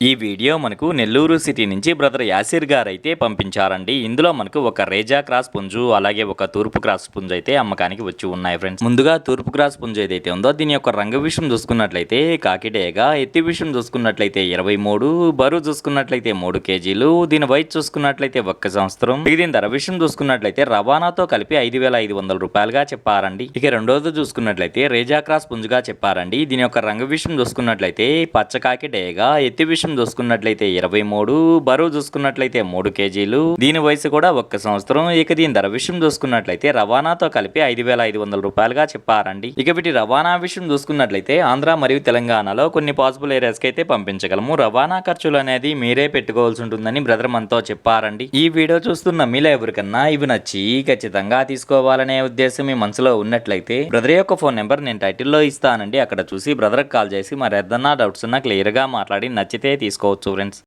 ఈ వీడియో మనకు నెల్లూరు సిటీ నుంచి బ్రదర్ యాసిర్ గారు అయితే పంపించారండి. ఇందులో మనకు ఒక రేజా క్రాస్ పుంజు అలాగే ఒక తూర్పు క్రాస్ పుంజు అయితే అమ్మకానికి వచ్చి ఉన్నాయి ఫ్రెండ్స్. ముందుగా తూర్పు క్రాస్ పుంజు ఏదైతే ఉందో దీని యొక్క రంగు విషయం చూసుకున్నట్లయితే కాకిడేగా ఎత్తి విషయం చూసుకున్నట్లయితే ఇరవై మూడు బరువు చూసుకున్నట్లయితే మూడు కేజీలు దీని వయసు చూసుకున్నట్లయితే ఒక్క సంవత్సరం. ఇక దీని ధర విషయం చూసుకున్నట్లయితే రవాణాతో కలిపి ఐదు వేల ఐదు వందల రూపాయలుగా చెప్పారండి. ఇక రెండోది చూసుకున్నట్లయితే రేజా క్రాస్ పుంజుగా చెప్పారండి. దీని యొక్క రంగు విషయం చూసుకున్నట్లయితే పచ్చకాకి డేగా ఎత్తి విషయం చూసుకున్నట్లయితే ఇరవై మూడు బరువు చూసుకున్నట్లయితే మూడు కేజీలు. దీని వయసు కూడా ఒక్క సంవత్సరం. ఇక దీని ధర విషయం చూసుకున్నట్లయితే రవాణాతో కలిపి ఐదు వేల ఐదు వందల రూపాయలుగా చెప్పారండి. ఇక వీటి రవాణా విషయం చూసుకున్నట్లయితే ఆంధ్ర మరియు తెలంగాణలో కొన్ని పాసిబుల్ ఏరియాస్కి అయితే పంపించగలము. రవాణా ఖర్చులు అనేది మీరే పెట్టుకోవాల్సి ఉంటుందని బ్రదర్ మనతో చెప్పారండి. ఈ వీడియో చూస్తున్న మీలో ఎవరికన్నా ఇవి నచ్చి ఖచ్చితంగా తీసుకోవాలనే ఉద్దేశం మీ మనసులో ఉన్నట్లయితే బ్రదర్ యొక్క ఫోన్ నెంబర్ నేను టైటిల్లో ఇస్తానండి. అక్కడ చూసి బ్రదర్కి కాల్ చేసి మరి ఏదన్నా డౌట్స్ ఉన్నా క్లియర్గా మాట్లాడి నచ్చితే తీసుకోవచ్చు ఫ్రెండ్స్